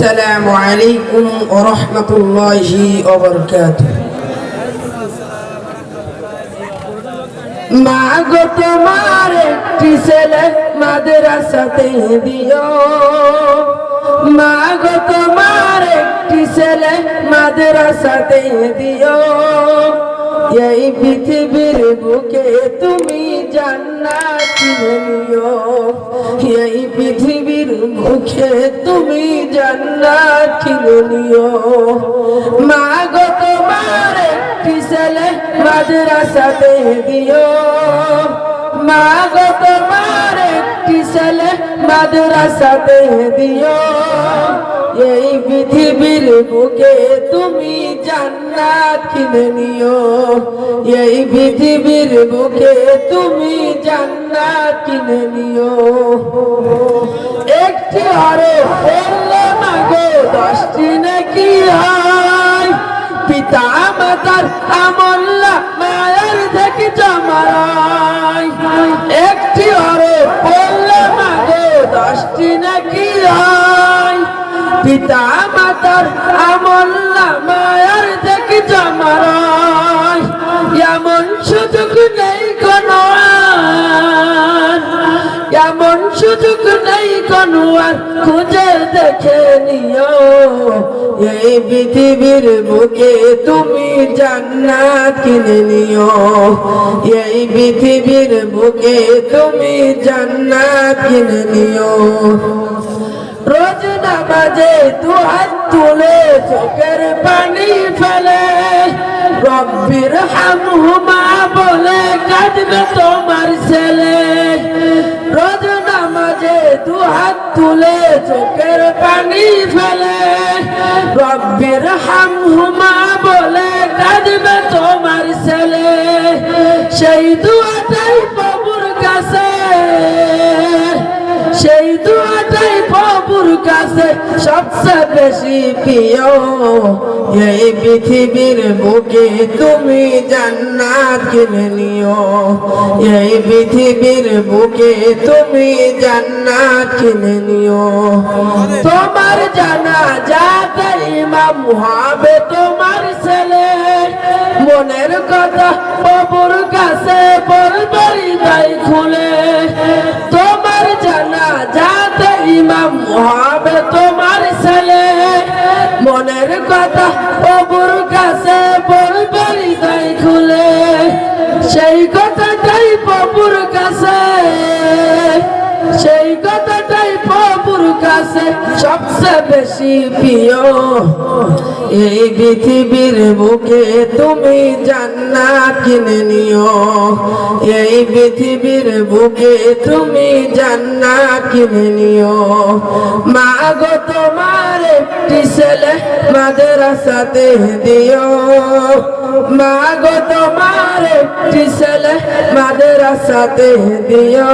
السلام عليكم ورحمة الله وبركاته মা গো তোমার একটি ছেলে মাদ্রাসাতে দিও মা গো তোমার একটি ছেলে মাদ্রাসাতে দিও এই পৃথিবীর বুকে তুমি জান্নাত নিও এই পৃথিবীর মুখে তুমি জান্নাত নিও মা গো তোমার একটি ছেলে মাদ্রাসাতে দিও। মা গো তোমার ছেলে মাদ্রাসাতে দিও। এই পৃথিবীর বুকে তুমি জান্নাত কিনে নিও। এই পৃথিবীর বুকে তুমি জান্নাত কিনে নিও। একটি আরও বললে, মাগো, দশটি নাকি হয়? পিতা মাতার আমল্লা মায়ের থেকে জমারাই একটি আরও দশটি নাকি হয় পিতা মাতার আমল মায়ার দেখি জমারাই এমন সুযোগ নেই কোনো আর খুঁজে দেখে নিও। এই পৃথিবীর বুকে তুমি জান্নাত কিনে নিও। এই পৃথিবীর বুকে তুমি জান্নাত কিনে নিও। রোজ নামাজে দু হাত তুলে চোখের পানি ফেলে, রব্বির হামহুমা বলে কাঁদবে তোমার ছেলে। রোজ নামাজে দু হাত তুলে চোখের পানি ফেলে। রব্বের হাম হুমা বলে, কাঁদবে তোমার ছেলে। সেই দুয়াটাই কাছে সবচেয়ে বেশি প্রিয় এই পৃথিবীর বুকে তুমি জান্নাত কিনে নিও। এই পৃথিবীর বুকে তুমি জান্নাত কিনে নিও। তোমার জানা যাতে ইমাম হবে তোমার ছেলে। মনের কথা বাবুর কাছে বলবে হৃদয় খুলে। তোমার জানা যাতে ইমাম হবে মনের কথা বাবুর কাছে বলবে হৃদয় খুলে। সেই কথাটাই বাবুর কাছে। সেই কথাটাই কাছে সবচেয়ে বেশি প্রিয়, এই পৃথিবীর বুকে তুমি জান্নাত কিনে নিও। এই পৃথিবীর বুকে তুমি জান্নাত কিনে নিও। মা গো তোমার একটি ছেলে মাদ্রাসাতে দিও। মা গো তোমার একটি ছেলে মাদ্রাসাতে দিও।